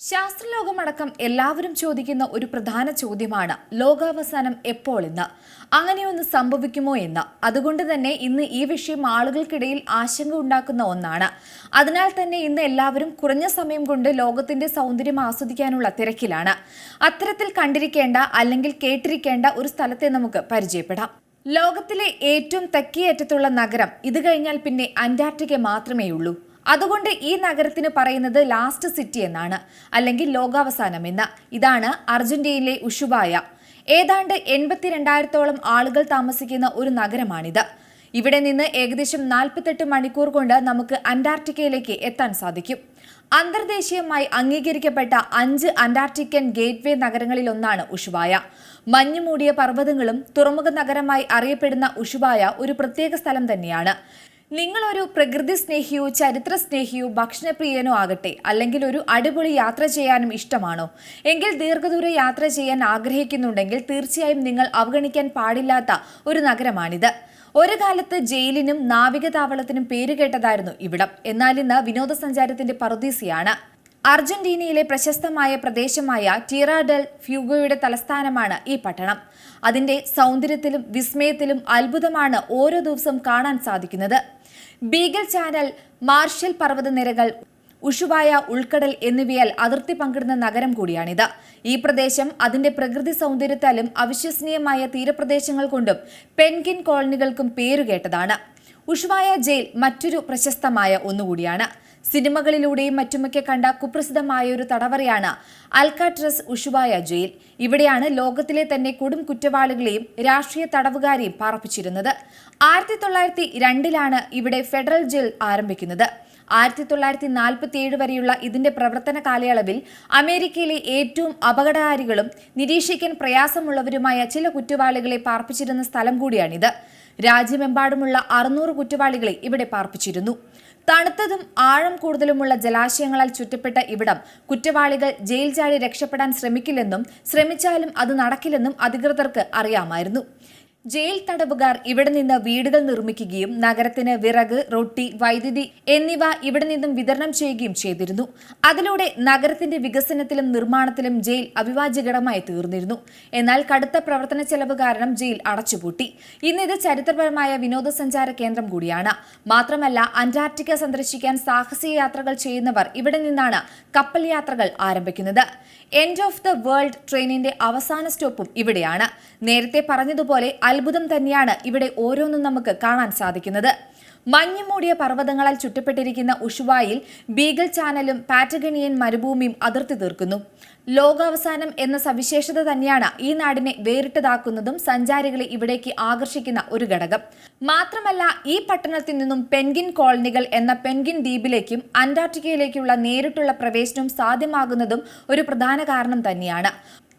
ശാസ്ത്രലോകമടക്കം എല്ലാവരും ചോദിക്കുന്ന ഒരു പ്രധാന ചോദ്യമാണ് ലോകാവസാനം എപ്പോൾ എന്ന്. അങ്ങനെയൊന്ന് സംഭവിക്കുമോ എന്ന്. അതുകൊണ്ട് തന്നെ ഇന്ന് ഈ വിഷയം ആളുകൾക്കിടയിൽ ആശങ്ക ഉണ്ടാക്കുന്ന ഒന്നാണ്. അതിനാൽ തന്നെ ഇന്ന് എല്ലാവരും കുറഞ്ഞ സമയം കൊണ്ട് ലോകത്തിന്റെ സൗന്ദര്യം ആസ്വദിക്കാനുള്ള തിരക്കിലാണ്. അത്തരത്തിൽ കണ്ടിരിക്കേണ്ട അല്ലെങ്കിൽ കേട്ടിരിക്കേണ്ട ഒരു സ്ഥലത്തെ നമുക്ക് പരിചയപ്പെടാം. ലോകത്തിലെ ഏറ്റവും തെക്കേയറ്റത്തുള്ള നഗരം ഇത് കഴിഞ്ഞാൽ പിന്നെ അന്റാർട്ടിക്ക മാത്രമേ ഉള്ളൂ അതുകൊണ്ട് ഈ നഗരത്തിന് പറയുന്നത് ലാസ്റ്റ് സിറ്റി എന്നാണ് അല്ലെങ്കിൽ ലോകാവസാനം എന്ന്. ഇതാണ് അർജന്റീനയിലെ ഉഷുബായ. ഏതാണ്ട് എൺപത്തിരണ്ടായിരത്തോളം ആളുകൾ താമസിക്കുന്ന ഒരു നഗരമാണിത്. ഇവിടെ നിന്ന് ഏകദേശം നാൽപ്പത്തെട്ട് മണിക്കൂർ കൊണ്ട് നമുക്ക് അന്റാർട്ടിക്കയിലേക്ക് എത്താൻ സാധിക്കും. അന്തർദേശീയമായി അംഗീകരിക്കപ്പെട്ട അഞ്ച് അന്റാർട്ടിക്കൻ ഗേറ്റ്വേ നഗരങ്ങളിലൊന്നാണ് ഉഷുബായ. മഞ്ഞുമൂടിയ പർവതങ്ങളും തുറമുഖ നഗരമായി അറിയപ്പെടുന്ന ഉഷുബായ ഒരു പ്രത്യേക സ്ഥലം തന്നെയാണ്. നിങ്ങളൊരു പ്രകൃതി സ്നേഹിയോ ചരിത്ര സ്നേഹിയോ ഭക്ഷണപ്രിയനോ ആകട്ടെ അല്ലെങ്കിൽ ഒരു അടിപൊളി യാത്ര ചെയ്യാനും ഇഷ്ടമാണോ? എങ്കിൽ ദീർഘദൂര യാത്ര ചെയ്യാൻ ആഗ്രഹിക്കുന്നുണ്ടെങ്കിൽ തീർച്ചയായും നിങ്ങൾ അവഗണിക്കാൻ പാടില്ലാത്ത ഒരു നഗരമാണിത്. ഒരു കാലത്ത് ജയിലിനും നാവികതാവളത്തിനും പേരുകേട്ടതായിരുന്നു ഇവിടം. എന്നാൽ ഇന്ന് വിനോദസഞ്ചാരത്തിന്റെ പറുദീസയാണ്. അർജന്റീനയിലെ പ്രശസ്തമായ പ്രദേശമായ ടീറാഡൽ ഫ്യൂഗോയുടെ തലസ്ഥാനമാണ് ഈ പട്ടണം. അതിന്റെ സൗന്ദര്യത്തിലും വിസ്മയത്തിലും അത്ഭുതമാണ് ഓരോ ദിവസം കാണാൻ സാധിക്കുന്നത്. ബീഗൽ ചാനൽ മാർഷൽ പർവതനിരകൾ ഉഷുവായ ഉൾക്കടൽ എന്നിവയാൽ അതിർത്തി പങ്കിടുന്ന നഗരം കൂടിയാണിത്. ഈ പ്രദേശം അതിന്റെ പ്രകൃതി സൗന്ദര്യത്താലും അവിശ്വസനീയമായ തീരപ്രദേശങ്ങൾ കൊണ്ടും പെൻഗിൻ കോളനികൾക്കും പേരുകേട്ടതാണ്. ഉഷുവായ ജയിൽ മറ്റൊരു പ്രശസ്തമായ ഒന്നുകൂടിയാണ്. സിനിമകളിലൂടെയും മറ്റുമൊക്കെ കണ്ട കുപ്രസിദ്ധമായ ഒരു തടവറയാണ് അൽക്കാട്രസ് ഉഷുവായ ജയിൽ. ഇവിടെയാണ് ലോകത്തിലെ തന്നെ കൊടും കുറ്റവാളികളെയും രാഷ്ട്രീയ തടവുകാരെയും പാർപ്പിച്ചിരുന്നത് ആയിരത്തി തൊള്ളായിരത്തി രണ്ടിലാണ് ഇവിടെ ഫെഡറൽ ജയിൽ ആരംഭിക്കുന്നത്. ആയിരത്തി തൊള്ളായിരത്തി നാൽപ്പത്തി ഏഴ് വരെയുള്ള ഇതിന്റെ പ്രവർത്തന കാലയളവിൽ അമേരിക്കയിലെ ഏറ്റവും അപകടകാരികളും നിരീക്ഷിക്കാൻ പ്രയാസമുള്ളവരുമായ ചില കുറ്റവാളികളെ പാർപ്പിച്ചിരുന്ന സ്ഥലം കൂടിയാണിത്. രാജ്യമെമ്പാടുമുള്ള അറുന്നൂറ് കുറ്റവാളികളെ ഇവിടെ പാർപ്പിച്ചിരുന്നു. തണുത്തതും ആഴം കൂടുതലുമുള്ള ജലാശയങ്ങളാൽ ചുറ്റപ്പെട്ട ഇവിടം കുറ്റവാളികൾ ജയിൽ ചാടി രക്ഷപ്പെടാൻ ശ്രമിക്കില്ലെന്നും ശ്രമിച്ചാലും അത് നടക്കില്ലെന്നും അധികൃതർക്ക് അറിയാമായിരുന്നു. ജയിൽ തടവുകാർ ഇവിടെ നിന്ന് വീടുകൾ നിർമ്മിക്കുകയും നഗരത്തിന് വിറക് റൊട്ടി വൈദ്യുതി എന്നിവ ഇവിടെ നിന്നും വിതരണം ചെയ്യുകയും ചെയ്തിരുന്നു. അതിലൂടെ നഗരത്തിന്റെ വികസനത്തിലും നിർമ്മാണത്തിലും ജയിൽ അവിഭാജ്യ ഘടകമായി തീർന്നിരുന്നു. എന്നാൽ കടുത്ത പ്രവർത്തന ചെലവ് കാരണം ജയിൽ അടച്ചുപൂട്ടി. ഇന്ന് ഇത് ചരിത്രപരമായ വിനോദസഞ്ചാര കേന്ദ്രം കൂടിയാണ്. മാത്രമല്ല അന്റാർട്ടിക്ക സന്ദർശിക്കാൻ സാഹസിക യാത്രകൾ ചെയ്യുന്നവർ ഇവിടെ നിന്നാണ് കപ്പൽ യാത്രകൾ ആരംഭിക്കുന്നത്. എൻഡ് ഓഫ് ദ വേൾഡ് ട്രെയിനിന്റെ അവസാന സ്റ്റോപ്പും ഇവിടെയാണ്. നേരത്തെ പറഞ്ഞതുപോലെ അത്ഭുതം തന്നെയാണ് ഇവിടെ ഓരോന്നും നമുക്ക് കാണാൻ സാധിക്കുന്നത്. മഞ്ഞുമൂടിയ പർവതങ്ങളാൽ ചുറ്റപ്പെട്ടിരിക്കുന്ന ഉഷുവായിൽ ബീഗൽ ചാനലും പാറ്റഗണിയൻ മരുഭൂമിയും അതിർത്തി തീർക്കുന്നു. ലോകാവസാനം എന്ന സവിശേഷത തന്നെയാണ് ഈ നാടിനെ വേറിട്ടതാക്കുന്നതും സഞ്ചാരികളെ ഇവിടേക്ക് ആകർഷിക്കുന്ന ഒരു ഘടകം. മാത്രമല്ല ഈ പട്ടണത്തിൽ നിന്നും പെൻഗിൻ കോളനികൾ എന്ന പെൻഗിൻ ദ്വീപിലേക്കും അന്റാർട്ടിക്കയിലേക്കുള്ള നേരിട്ടുള്ള പ്രവേശനവും സാധ്യമാകുന്നതും ഒരു പ്രധാന കാരണം തന്നെയാണ്.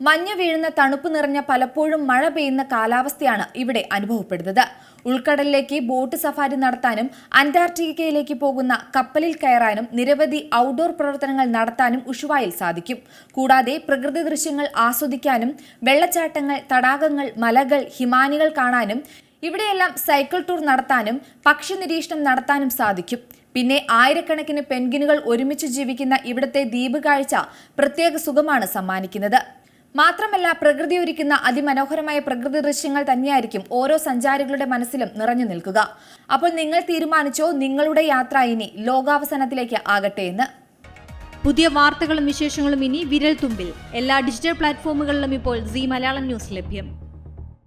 മഞ്ഞ് വീഴുന്ന തണുപ്പ് നിറഞ്ഞ പലപ്പോഴും മഴ പെയ്യുന്ന കാലാവസ്ഥയാണ് ഇവിടെ അനുഭവപ്പെടുന്നത്. ഉൾക്കടലിലേക്ക് ബോട്ട് സഫാരി നടത്താനും അന്റാർട്ടിക്കയിലേക്ക് പോകുന്ന കപ്പലിൽ കയറാനും നിരവധി ഔട്ട്ഡോർ പ്രവർത്തനങ്ങൾ നടത്താനും ഉഷുവായിൽ സാധിക്കും. കൂടാതെ പ്രകൃതി ദൃശ്യങ്ങൾ ആസ്വദിക്കാനും വെള്ളച്ചാട്ടങ്ങൾ തടാകങ്ങൾ മലകൾ ഹിമാനികൾ കാണാനും ഇവിടെയെല്ലാം സൈക്കിൾ ടൂർ നടത്താനും പക്ഷി നിരീക്ഷണം നടത്താനും സാധിക്കും. പിന്നെ ആയിരക്കണക്കിന് പെൻഗിനുകൾ ഒരുമിച്ച് ജീവിക്കുന്ന ഇവിടുത്തെ ദ്വീപ് കാഴ്ച പ്രത്യേക സുഖമാണ് സമ്മാനിക്കുന്നത്. മാത്രമല്ല പ്രകൃതി ഒരുക്കുന്ന അതിമനോഹരമായ പ്രകൃതി ദൃശ്യങ്ങൾ തന്നെയായിരിക്കും ഓരോ സഞ്ചാരികളുടെ മനസ്സിലും നിറഞ്ഞു നിൽക്കുക. അപ്പോൾ നിങ്ങൾ തീരുമാനിച്ചോ നിങ്ങളുടെ യാത്ര ഇനി ലോകാവസാനത്തിലേക്ക് ആകട്ടെ എന്ന്. പുതിയ വാർത്തകളും വിശേഷങ്ങളും ഇനി വിരൽ തുമ്പിൽ. എല്ലാ ഡിജിറ്റൽ പ്ലാറ്റ്ഫോമുകളിലും ഇപ്പോൾ സി മലയാളം ന്യൂസ് ലഭ്യം.